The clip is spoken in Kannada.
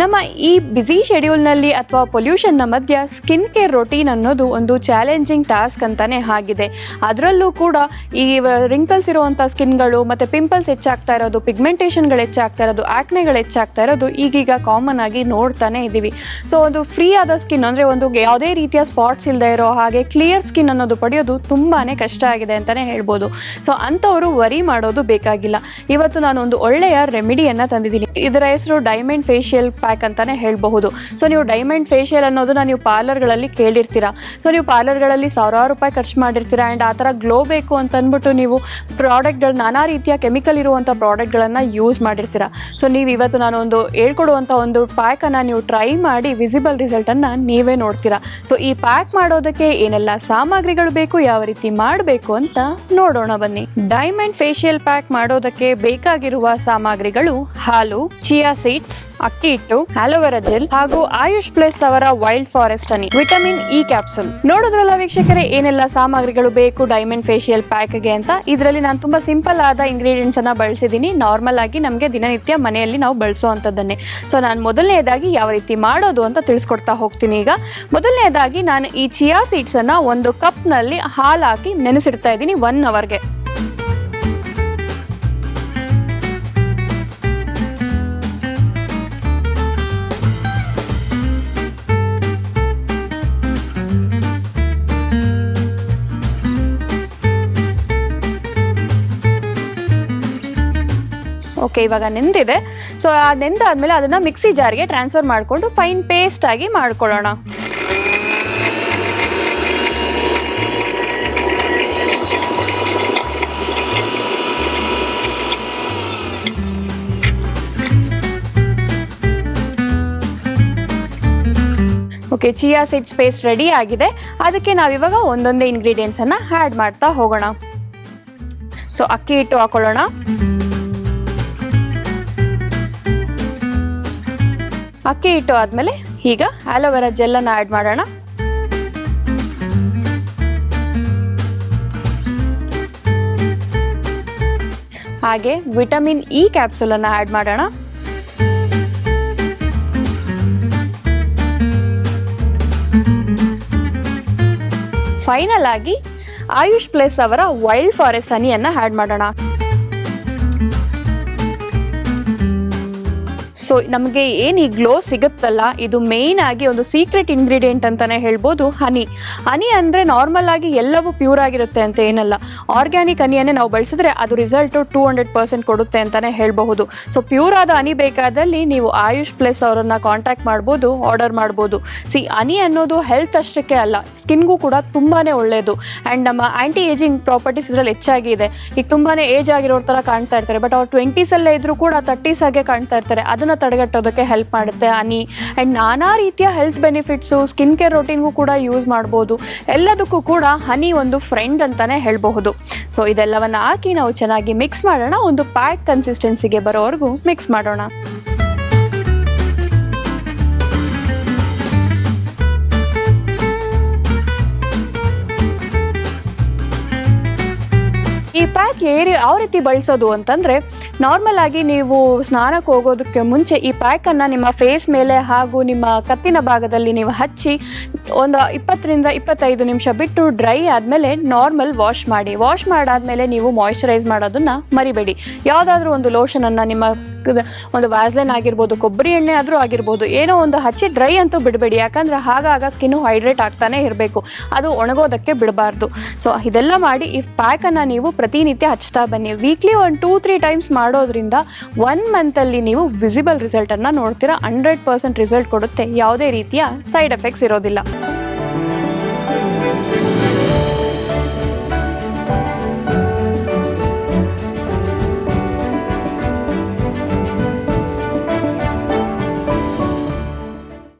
ನಮ್ಮ ಈ ಬ್ಯುಸಿ ಶೆಡ್ಯೂಲ್ನಲ್ಲಿ ಅಥವಾ ಪೊಲ್ಯೂಷನ್ನ ಮಧ್ಯ ಸ್ಕಿನ್ ಕೇರ್ ರೊಟೀನ್ ಅನ್ನೋದು ಒಂದು ಚಾಲೆಂಜಿಂಗ್ ಟಾಸ್ಕ್ ಅಂತಾನೆ ಆಗಿದೆ. ಅದರಲ್ಲೂ ಕೂಡ ಈ ರಿಂಕಲ್ಸ್ ಇರುವಂಥ ಸ್ಕಿನ್ಗಳು ಮತ್ತು ಪಿಂಪಲ್ಸ್ ಹೆಚ್ಚಾಗ್ತಾ ಇರೋದು ಪಿಗ್ಮೆಂಟೇಷನ್ಗಳು ಹೆಚ್ಚಾಗ್ತಾ ಇರೋದು ಆಕ್ನೆಗಳು ಹೆಚ್ಚಾಗ್ತಾ ಇರೋದು ಈಗೀಗ ಕಾಮನ್ ಆಗಿ ನೋಡ್ತಾನೆ ಇದ್ದೀವಿ. ಸೊ ಒಂದು ಫ್ರೀ ಆದ ಸ್ಕಿನ್ ಅಂದರೆ ಒಂದು ಯಾವುದೇ ರೀತಿಯ ಸ್ಪಾಟ್ಸ್ ಇಲ್ಲದೆ ಇರೋ ಹಾಗೆ ಕ್ಲಿಯರ್ ಸ್ಕಿನ್ ಅನ್ನೋದು ಪಡೆಯೋದು ತುಂಬಾ ಕಷ್ಟ ಆಗಿದೆ ಅಂತಲೇ ಹೇಳ್ಬೋದು. ಸೊ ಅಂಥವರು ವರಿ ಮಾಡೋದು ಬೇಕಾಗಿಲ್ಲ. ಇವತ್ತು ನಾನು ಒಂದು ಒಳ್ಳೆಯ ರೆಮಿಡಿಯನ್ನು ತಂದಿದ್ದೀನಿ. ಇದರ ಹೆಸರು ಡೈಮಂಡ್ ಫೇಶಿಯಲ್ ಪ್ಯಾಕ್ ಅಂತಾನೆ ಹೇಳಬಹುದು. ಸೊ ನೀವು ಡೈಮಂಡ್ ಫೇಶಿಯಲ್ ಅನ್ನೋದನ್ನ ನೀವು ಪಾರ್ಲರ್ಗಳಲ್ಲಿ ಕೇಳಿರ್ತೀರಾ. ಸೊ ನೀವು ಪಾರ್ಲರ್ಗಳಲ್ಲಿ ಸಾವಿರಾರು ರೂಪಾಯಿ ಖರ್ಚು ಮಾಡಿರ್ತೀರಾ. ಆ್ಯಂಡ್ ಆ ಥರ ಗ್ಲೋ ಬೇಕು ಅಂತ ಅಂದ್ಬಿಟ್ಟು ನೀವು ಪ್ರಾಡಕ್ಟ್ಗಳು ನಾನಾ ರೀತಿಯ ಕೆಮಿಕಲ್ ಇರುವಂಥ ಪ್ರಾಡಕ್ಟ್ಗಳನ್ನು ಯೂಸ್ ಮಾಡಿರ್ತೀರಾ. ಸೊ ನೀವು ಇವತ್ತು ನಾನು ಒಂದು ಹೇಳ್ಕೊಡುವಂಥ ಒಂದು ಪ್ಯಾಕನ್ನು ನೀವು ಟ್ರೈ ಮಾಡಿ ವಿಸಿಬಲ್ ರಿಸಲ್ಟನ್ನು ನೀವೇ ನೋಡ್ತೀರಾ. ಸೊ ಈ ಪ್ಯಾಕ್ ಮಾಡೋದಕ್ಕೆ ಏನೆಲ್ಲ ಸಾಮಗ್ರಿಗಳು ಬೇಕು, ಯಾವ ರೀತಿ ಮಾಡಬೇಕು ಅಂತ ನೋಡೋಣ ಬನ್ನಿ. ಡೈಮಂಡ್ ಫೇಶಿಯಲ್ ಪ್ಯಾಕ್ ಮಾಡೋದಕ್ಕೆ ಬೇಕಾಗಿರುವ ಸಾಮಗ್ರಿಗಳು ಹಾಲು ಚಿಯಾ ಸೀಡ್ಸ್ ಅಕ್ಕಿ ಹಿಟ್ಟು, ಆಲೋವೆರಾ ಜೆಲ್ ಹಾಗೂ ಆಯುಷ್ ಪ್ಲಸ್ ಅವರ wild forest honey, vitamin E capsule. ನೋಡೋದ್ರಲ್ಲ ವೀಕ್ಷಕರೇ, ಏನೆಲ್ಲ ಸಾಮಗ್ರಿಗಳು ಬೇಕು, ಡೈಮಂಡ್ ಫೇಶಿಯಲ್ ಪ್ಯಾಕ್ಗೆ ಅಂತ? ಇದರಲ್ಲಿ ನಾನು ತುಂಬಾ ಸಿಂಪಲ್ ಆದ ಇಂಗ್ರೀಡಿಯೆಂಟ್ಸ್ ಅನ್ನ ಬಳಸಿದೀನಿ. ನಾರ್ಮಲ್ ಆಗಿ ನಮಗೆ ದಿನನಿತ್ಯ ಮನೆಯಲ್ಲಿ ನಾವು ಬಳಸೋ ಅಂಥದ್ದನ್ನೇ ಸೊ ನಾನು ಮೊದಲನೇದಾಗಿ ಯಾವ ರೀತಿ ಮಾಡೋದು ಅಂತ ತಿಳಿಸ್ಕೊಡ್ತಾ ಹೋಗ್ತೀನಿ ಈಗ. ಮೊದಲನೇದಾಗಿ ನಾನು ಈ ಚಿಯಾ ಸೀಡ್ಸ್ ಅನ್ನ ಒಂದು ಕಪ್ನಲ್ಲಿ ಹಾಲು ಹಾಕಿ ನೆನೆಸಿಡ್ತಾ ಇದ್ದೀನಿ ಒನ್ ಅವರ್ಗೆ ಓಕೆ ಇವಾಗ ನೆಂದಿದೆ. ಸೊ ಆ ನೆಂದಾದ್ಮೇಲೆ ಅದನ್ನ ಮಿಕ್ಸಿ ಜಾರ್ಗೆ ಟ್ರಾನ್ಸ್ಫರ್ ಮಾಡಿಕೊಂಡು ಫೈನ್ ಪೇಸ್ಟ್ ಆಗಿ ಮಾಡ್ಕೊಳ್ಳೋಣ. Okay chia seeds paste ready ಆಗಿದೆ. ಅದಕ್ಕೆ ನಾವಿವಾಗ ಒಂದೊಂದೇ ಇಂಗ್ರೀಡಿಯೆಂಟ್ಸನ್ನು ಆ್ಯಡ್ ಮಾಡ್ತಾ ಹೋಗೋಣ. ಸೊ ಅಕ್ಕಿ ಹಿಟ್ಟು ಹಾಕೊಳ್ಳೋಣ. ಅಕ್ಕಿ ಹಿಟ್ಟು ಆದಮೇಲೆ ಈಗ ಆಲೋವೆರಾ ಜೆಲ್ಲನ್ನು ಆ್ಯಡ್ ಮಾಡೋಣ. ಹಾಗೆ ವಿಟಮಿನ್ ಇ ಕ್ಯಾಪ್ಸುಲನ್ನು ಆ್ಯಡ್ ಮಾಡೋಣ. ಫೈನಲ್ ಆಗಿ ಆಯುಷ್ ಪ್ಲೇಸ್ ಅವರ ವೈಲ್ಡ್ ಫಾರೆಸ್ಟ್ ಹನಿಯನ್ನು ಆ್ಯಡ್ ಮಾಡೋಣ. ಸೊ ನಮಗೆ ಏನು ಈ ಗ್ಲೋ ಸಿಗುತ್ತಲ್ಲ, ಇದು ಮೇಯ್ನ್ ಆಗಿ ಒಂದು ಸೀಕ್ರೆಟ್ ಇಂಗ್ರೀಡಿಯೆಂಟ್ ಅಂತಾನೆ ಹೇಳ್ಬೋದು ಹನಿ ಹನಿ ಅಂದರೆ ನಾರ್ಮಲ್ ಆಗಿ ಎಲ್ಲವೂ ಪ್ಯೂರ್ ಆಗಿರುತ್ತೆ ಅಂತ ಏನಲ್ಲ. ಆರ್ಗ್ಯಾನಿಕ್ ಹನಿಯನ್ನೇ ನಾವು ಬಳಸಿದ್ರೆ ಅದು ರಿಸಲ್ಟು ಟೂ ಹಂಡ್ರೆಡ್ ಪರ್ಸೆಂಟ್ ಕೊಡುತ್ತೆ ಅಂತಾನೆ ಹೇಳಬಹುದು. ಸೊ ಪ್ಯೂರ್ ಆದ ಹನಿ ಬೇಕಾದಲ್ಲಿ ನೀವು ಆಯುಷ್ ಪ್ಲಸ್ ಅವರನ್ನ ಕಾಂಟ್ಯಾಕ್ಟ್ ಮಾಡ್ಬೋದು ಆರ್ಡರ್ ಮಾಡ್ಬೋದು. ಸಿ ಹನಿ ಅನ್ನೋದು ಹೆಲ್ತ್ ಅಷ್ಟಕ್ಕೆ ಅಲ್ಲ ಸ್ಕಿನ್ಗೂ ಕೂಡ ತುಂಬಾ ಒಳ್ಳೆಯದು ಆ್ಯಂಡ್ ನಮ್ಮ ಆ್ಯಂಟಿ ಏಜಿಂಗ್ ಪ್ರಾಪರ್ಟೀಸ್ ಇದರಲ್ಲಿ ಹೆಚ್ಚಾಗಿ ಇದೆ. ಈಗ ತುಂಬಾ ಏಜ್ ಆಗಿರೋ ಥರ ಕಾಣ್ತಾ ಇರ್ತಾರೆ ಬಟ್ ಅವ್ರು ಟ್ವೆಂಟೀಸಲ್ಲೇ ಇದ್ರೂ ಕೂಡ ತರ್ಟೀಸ್ ಆಗೇ ಕಾಣ್ತಾ ಇರ್ತಾರೆ. ಅದನ್ನು ತಡೆಗಟ್ಟೋದಕ್ಕೆ ಹೆಲ್ಪ್ ಮಾಡುತ್ತೆ. ಹನಿ ಆ್ಯಂಡ್ ನಾನಾ ರೀತಿಯ ಹೆಲ್ತ್ ಬೆನಿಫಿಟ್ಸು ಸ್ಕಿನ್ ಕೇರ್ ರೊಟೀನ್ಗೂ ಕೂಡ ಯೂಸ್ ಮಾಡ್ಬೋದು. ಎಲ್ಲದಕ್ಕೂ ಕೂಡ ಹನಿ ಒಂದು ಫ್ರೆಂಡ್ ಅಂತಲೇ ಹೇಳಬಹುದು. ಸೊ ಇದೆಲ್ಲವನ್ನು ಹಾಕಿ ನಾವು ಚೆನ್ನಾಗಿ ಮಿಕ್ಸ್ ಮಾಡೋಣ. ಒಂದು ಪ್ಯಾಕ್ ಕನ್ಸಿಸ್ಟೆನ್ಸಿಗೆ ಬರೋವರೆಗೂ ಮಿಕ್ಸ್ ಮಾಡೋಣ. ಈ ಪ್ಯಾಕ್ ಏರಿ ಯಾವ ರೀತಿ ಬಳಸೋದು ಅಂತಂದರೆ ನಾರ್ಮಲ್ ಆಗಿ ನೀವು ಸ್ನಾನಕ್ಕೆ ಹೋಗೋದಕ್ಕೆ ಮುಂಚೆ ಈ ಪ್ಯಾಕನ್ನು ನಿಮ್ಮ ಫೇಸ್ ಮೇಲೆ ಹಾಗೂ ನಿಮ್ಮ ಕತ್ತಿನ ಭಾಗದಲ್ಲಿ ನೀವು ಹಚ್ಚಿ ಒಂದು ಇಪ್ಪತ್ತರಿಂದ ಇಪ್ಪತ್ತೈದು ನಿಮಿಷ ಬಿಟ್ಟು ಡ್ರೈ ಆದಮೇಲೆ ನಾರ್ಮಲ್ ವಾಶ್ ಮಾಡಿ. ವಾಶ್ ಮಾಡಾದ್ಮೇಲೆ ನೀವು ಮಾಯಿಶ್ಚರೈಸ್ ಮಾಡೋದನ್ನ ಮರಿಬೇಡಿ. ಯಾವುದಾದ್ರೂ ಒಂದು ಲೋಷನನ್ನು ನಿಮ್ಮ ಕ- ಒಂದು ವ್ಯಾಸ್ಲೈನ್ ಆಗಿರ್ಬೋದು, ಕೊಬ್ಬರಿ ಎಣ್ಣೆ ಆದರೂ ಆಗಿರ್ಬೋದು, ಏನೋ ಒಂದು ಹಚ್ಚಿ ಡ್ರೈ ಅಂತೂ ಬಿಡಬೇಡಿ. ಯಾಕಂದ್ರೆ ಹಾಗಾಗ ಸ್ಕಿನ್ನು ಹೈಡ್ರೇಟ್ ಆಗ್ತಾನೆ ಇರಬೇಕು. ಅದು ಒಣಗೋದಕ್ಕೆ ಬಿಡಬಾರ್ದು. ಸೊ ಇದೆಲ್ಲ ಮಾಡಿ ಈ ಪ್ಯಾಕನ್ನು ನೀವು ಪ್ರತಿನಿತ್ಯ ಹಚ್ತಾ ಬನ್ನಿ. ವೀಕ್ಲಿ ಒಂದು ಟೂ ತ್ರೀ ಟೈಮ್ಸ್ ಮಾಡೋದ್ರಿಂದ ಒನ್ ಮಂತಲ್ಲಿ ನೀವು ವಿಸಿಬಲ್ ರಿಸಲ್ಟನ್ನು ನೋಡ್ತೀರಾ. ಹಂಡ್ರೆಡ್ ಪರ್ಸೆಂಟ್ ರಿಸಲ್ಟ್ ಕೊಡುತ್ತೆ. ಯಾವುದೇ ರೀತಿಯ ಸೈಡ್ ಎಫೆಕ್ಟ್ಸ್ ಇರೋದಿಲ್ಲ.